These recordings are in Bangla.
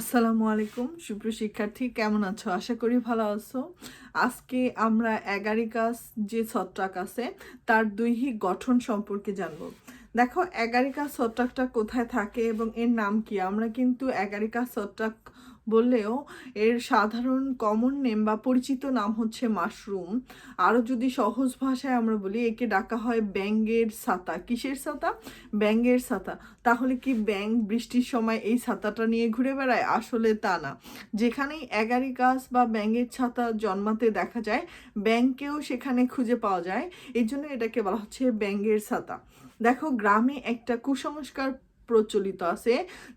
আসসালামু আলাইকুম, সুপ্রিয় শিক্ষার্থী, কেমন আছো? আশা করি ভালো আছো। আজকে আমরা অ্যাগারিকাস যে ছত্রাক আছে, তার দৈহিক গঠন সম্পর্কে জানব। দেখো অ্যাগারিকাস ছত্রাকটা কোথায় থাকে এবং এর নাম কি? আমরা কিন্তু অ্যাগারিকাস ছত্রাক বললেও এর সাধারণ কমন নেম বা পরিচিত নাম হচ্ছে মাশরুম আরও যদি সহজ ভাষায় আমরা বলি, একে ডাকা হয় ব্যাঙ্গের ছাতা। কিসের ছাতা? ব্যাঙ্গের ছাতা। তাহলে কি ব্যাং বৃষ্টির সময় এই ছাতাটা নিয়ে ঘুরে বেড়ায়? আসলে তা না। যেখানেই এগারি গাছ বা ব্যাঙের ছাতা জন্মাতে দেখা যায়, ব্যাংকেও সেখানে খুঁজে পাওয়া যায়। এই জন্য এটাকে বলা হচ্ছে ব্যাঙ্গের ছাতা। দেখো, গ্রামে একটা কুসংস্কার প্রচলিত আছে,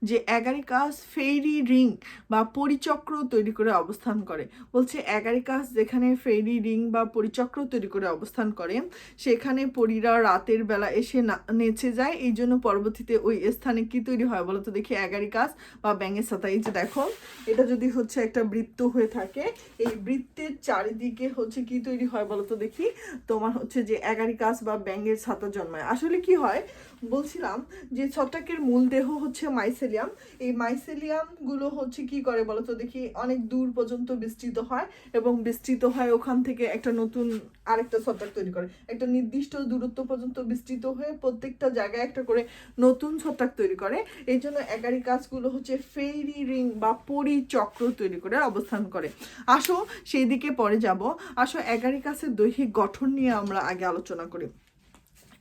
যে অ্যাগারিকাস ফেরি রিং বা পরিচক্র তৈরি করে অবস্থান করে। বলছে অ্যাগারিকাস যেখানে ফেরি রিং বা পরিচক্র তৈরি করে অবস্থান করে, সেখানে পরীরা রাতের বেলা এসে নেচে যায়। এই জন্য পরবর্তীতে ওই স্থানে কি তৈরি হয় বলো তো? দেখি অ্যাগারিকাস বা ব্যাঙের ছাতা। এই যে দেখো, এটা যদি হচ্ছে একটা বৃত্ত হয়ে থাকে, এই বৃত্তের চারিদিকে হচ্ছে কি তৈরি হয় বলো তো? দেখি তোমার হচ্ছে যে অ্যাগারিকাস বা ব্যাঙের ছাতা জন্মায়। আসলে কি হয়? বলছিলাম যে ছত্রাকের মূল দেহ হচ্ছে মাইসেলিয়াম এই মাইসেলিয়ামগুলো হচ্ছে কি করে বলতো? দেখি, অনেক দূর পর্যন্ত বিস্তৃত হয় এবং বিস্তৃত হয় ওখান থেকে একটা নতুন আরেকটা ছত্রাক তৈরি করে। একটা নির্দিষ্ট দূরত্ব পর্যন্ত বিস্তৃত হয়ে প্রত্যেকটা জায়গায় একটা করে নতুন ছত্রাক তৈরি করে। এই জন্য এগারি গাছগুলো হচ্ছে ফেরি রিং বা পরিচক্র তৈরি করে অবস্থান করে। আসো সেই দিকে পরে যাব। আসো এগারি গাছের দৈহিক গঠন নিয়ে আমরা আগে আলোচনা করি।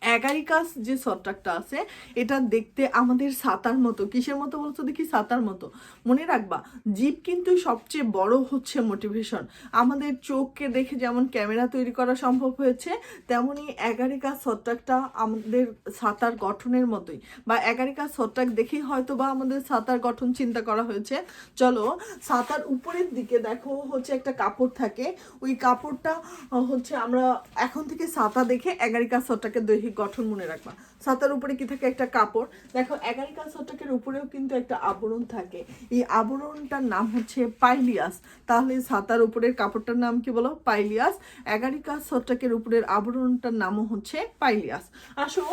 অ্যাগারিকাস যে ছত্রাকটা আছে, এটা দেখতে আমাদের সাতার মতো। কিসের মতো বলছো দেখি? সাতার মতো। মনে রাখবা, জীব কিন্তু সবচেয়ে বড় হচ্ছে মোটিভেশন আমাদের চোখকে দেখে যেমন ক্যামেরা তৈরি করা সম্ভব হয়েছে, তেমনি অ্যাগারিকাস ছত্রাকটা আমাদের সাতার গঠনের মতোই। বা অ্যাগারিকাস ছত্রাক দেখেই হয়তো বা আমাদের সাতার গঠন চিন্তা করা হয়েছে। চলো, সাতার উপরের দিকে দেখো, হচ্ছে একটা কাপড় থাকে। ওই কাপড়টা, হচ্ছে আমরা এখন থেকে সাতা দেখে এগারিকাস ছত্রাকের দৈহিক গঠন মনে রাখবা। সাতার উপরে কি থাকে একটা কাপড়? দেখো ছত্রাকের উপরেও কিন্তু একটা আবরণ থাকে। এই আবরণটার নাম হচ্ছে পাইলিয়াস। তাহলে সাতার উপরের কাপড়টার নাম কি বলো? পাইলিয়াস। ছত্রাকের উপরের আবরণটার নামও হচ্ছে পাইলিয়াস। আসো,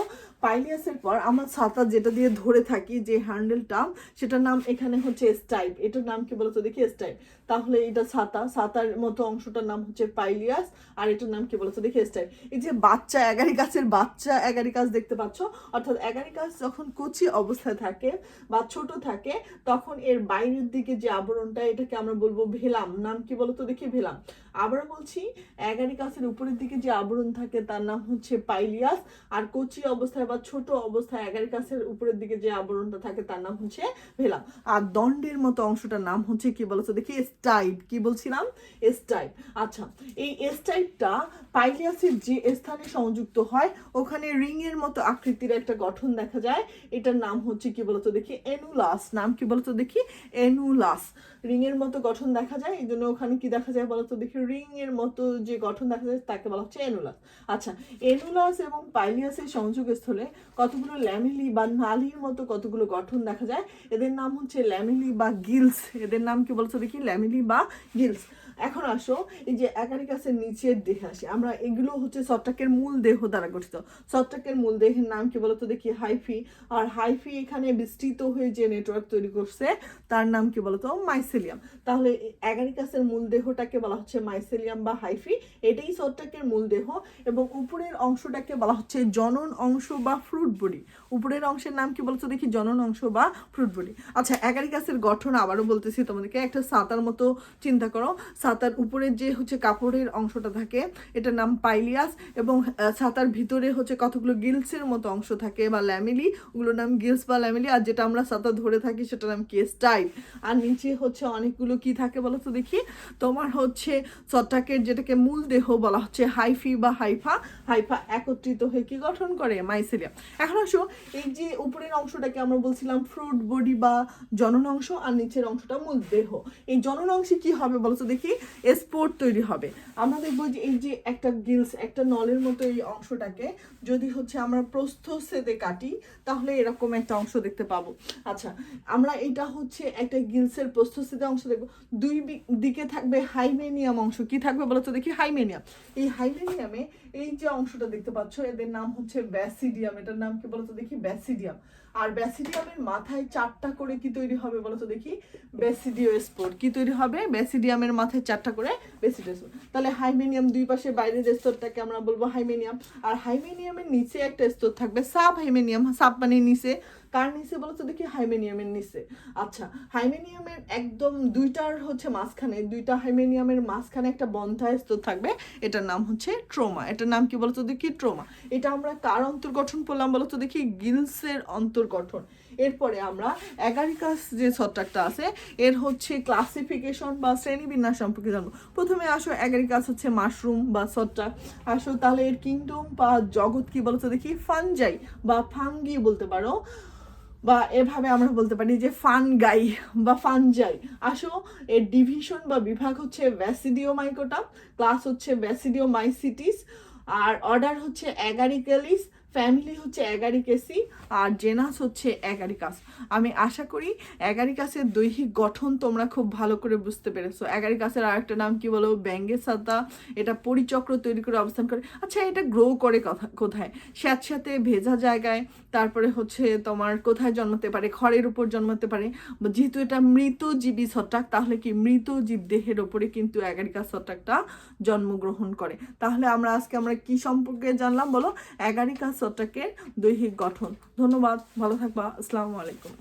পাইলিয়াসের পর আমার ছাতা যেটা দিয়ে ধরে থাকি, যে হ্যান্ডেলটা, সেটার নাম এখানে হচ্ছে স্টাইপ। এটার নাম কি বলতো দেখি? স্টাইপ। তাহলে এটা ছাতা, ছাতার মতো অংশটার নাম হচ্ছে পাইলিয়াস, আর এটার নাম কি বলতো দেখি? স্টাইপ। এই যে বাচ্চা এগারি গাছের বাচ্চা এগারি গাছ দেখতে পাচ্ছ? অর্থাৎ গাছ যখন কচি অবস্থায় থাকে বা ছোট থাকে, তখন এর বাইরের দিকে যে আবরণটা, এটাকে আমরা বলব ভেলাম। নাম কি বলতো দেখি? ভেলাম। আবার বলছি গাছের উপরের দিকে যে আবরণ থাকে, তার নাম হচ্ছে পাইলিয়াস। আর কচি অবস্থায় বা ছোট অবস্থায় গাছের উপরের দিকে যে আবরণটা থাকে, তার নাম হচ্ছে ভেলাম। আর দণ্ডের মতো অংশটার নাম হচ্ছে কি বলতো দেখি? স্টাইপ। কি বলছিলাম? স্টাইপ। আচ্ছা এই স্টাইপটা পাইলিয়াসের যে স্থানে সংযুক্ত হয়, ওখানে রিং এর মতো আকৃতির একটা গঠন দেখা যায়। এটার নাম হচ্ছে কি বলতো দেখি? এনুলাস। নাম কি বলতো দেখি? এনুলাস। রিং এর মতো গঠন দেখা যায়। এই জন্য ওখানে কি দেখা যায় বলতো দেখি? রিং এর মতো যে গঠন দেখা যায় তাকে বলা হচ্ছে এনুলাস। আচ্ছা এনুলাস এবং পাইলিয়াসের সংযোগস্থলে কতগুলো ল্যামিলি বা নালির মতো কতগুলো গঠন দেখা যায়? এদের নাম হচ্ছে ল্যামিলি বা গিলস। এদের নাম কি বলতো দেখি? ল্যামিলি বা গিলস। এখন আসো, এই যে একারিকাসের নিচের দেহে আসে। আমরা এগুলো হচ্ছে ছত্রাকের মূল দেহ দ্বারা গঠিত। ছত্রাকের মূল দেহের নাম কি বলতো? দেখি, হাইফি। আর হাইফি এখানে বিস্তৃত হয়ে যে নেটওয়ার্ক তৈরি করছে, তার নাম কি বলতো? মাইসেলিয়াম তাহলে অ্যাগারিকাসের মূল দেহটাকে বলা হচ্ছে মাইসেলিয়াম বা হাইফি। এটাই ছত্রাকের মূল দেহ এবং উপরের অংশটাকে বলা হচ্ছে জনন অংশ বা ফ্রুট বডি উপরের অংশের নাম কি বলতো? দেখি, জনন অংশ বা ফ্রুট বডি আচ্ছা অ্যাগারিকাসের গঠন আবারও বলতেছি তোমাদেরকে, একটা সাঁতার মতো চিন্তা করো। ছাতার উপরের যে হচ্ছে কাপড়ের অংশটা থাকে, এটার নাম পাইলিয়াস এবং ছাতার ভিতরে হচ্ছে কতগুলো গিলসের মতো অংশ থাকে বা ল্যামিলি, ওগুলোর নাম গিলস বা ল্যামিলি আর যেটা আমরা ছাতা ধরে থাকি সেটার নাম কি স্টাইপ আর নিচে হচ্ছে অনেকগুলো কি থাকে বলো তো দেখি? তোমার হচ্ছে ছত্রাকের যেটাকে মূল দেহ বলা হচ্ছে হাইফি বা হাইফা। হাইফা একত্রিত হয়ে কি গঠন করে? মাইসেলিয়াম এখন আসো, এই যে উপরের অংশটাকে আমরা বলছিলাম ফ্রুট বডি বা জনন অংশ আর নিচের অংশটা মূল দেহ। এই জনন অংশে কি হবে বলো তো দেখি? স্পোর্ট তৈরি হবে। আমরা দেখব যে এই যে একটা গিলস একটা নলের মতো এই অংশটাকে যদি হচ্ছে আমরা প্রস্থ সেদে কাটি, তাহলে এরকম একটা অংশ দেখতে পাবো। আচ্ছা আমরা এটা হচ্ছে একটা গিলসের প্রস্থ সেদে অংশ দেখব। দুই দিকে থাকবে হাইমেনিয়াম অংশ। কি থাকবে বলো তো দেখি? হাইমেনিয়াম। এই হাইমেনিয়ামে এই যে অংশটা দেখতে পাচ্ছ, এদের নাম হচ্ছে ব্যাসিডিয়াম। এটার নাম কি বলো তো দেখি? ব্যাসিডিয়াম। আর ব্যাসিডিয়ামের মাথায় চারটা করে কি তৈরি হবে বলো তো দেখি? ব্যাসিডিও স্পোর কি তৈরি হবে? ব্যাসিডিয়ামের মাথায় চারটা করে বেশি স্পোর তাহলে হাইমেনিয়াম দুই পাশে বাইরের স্তরটাকে আমরা বলব হাইমেনিয়াম। আর হাইমেনিয়ামের নিচে একটা স্তর থাকবে সাব হাইমেনিয়াম। সাব মানে নিচে। কার নিচে বলো তো দেখি? হাইমেনিয়ামের নিচে। আচ্ছা হাইমেনিয়ামের একদম দুইটার হচ্ছে মাঝখানে, দুইটা হাইমেনিয়ামের মাঝখানে একটা বন্ধা স্তর থাকবে। এটার নাম হচ্ছে ট্রোমা। এটার নাম কি বলতো দেখি? ট্রোমা। এটা আমরা কার অন্তর্গঠন করলাম বলতো দেখি? গিলসের অন্তর্গঠন। এরপরে আমরা অ্যাগারিকাস যে ছত্রাকটা আছে, এর হচ্ছে ক্লাসিফিকেশন বা শ্রেণীবিন্যাস সম্পর্কে জানব। প্রথমে আসো অ্যাগারিকাস হচ্ছে মাশরুম বা ছত্রাক। আসো তাহলে এর কিংডম বা জগৎ কি বলতো দেখি? ফানজাই বা ফাঙ্গি বলতে পারো। বা এভাবে আমরা বলতে পারি যে ফান গাই বা ফানজাই আসো, এর ডিভিশন বা বিভাগ হচ্ছে ভ্যাসিডিও মাইকোটা ক্লাস হচ্ছে ভ্যাসিডিও মাইসিটিস আর অর্ডার হচ্ছে অ্যাগারিক্যালিস ফ্যামিলি হচ্ছে অ্যাগারিকেসি আর জেনাস হচ্ছে অ্যাগারিকাস আমি আশা করি অ্যাগারিকাসের দৈহিক গঠন তোমরা খুব ভালো করে বুঝতে পেরেছ। এগারি অ্যাগারিকাসের আরেকটা নাম কি বলো? ব্যাঙ্গের সাদা এটা পরিচক্র তৈরি করে অবস্থান করে। আচ্ছা এটা গ্রো করে কথা, কোথায়? স্যাঁতস্যাঁতে ভেজা জায়গায়, তারপরে হচ্ছে তোমার কোথায় জন্মাতে পারে? খড়ের উপর জন্মাতে পারে। যেহেতু এটা মৃতজীবী ছত্রাক, তাহলে কি মৃত জীব দেহের ওপরে কিন্তু অ্যাগারিকাস ছত্রাকটা জন্মগ্রহণ করে। তাহলে আমরা আজকে আমরা কি সম্পর্কে জানলাম বলো? অ্যাগারিকাস ছত্রাকের দৈহিক গঠন। ধন্যবাদ ভালো থাকবা আসসালামু আলাইকুম।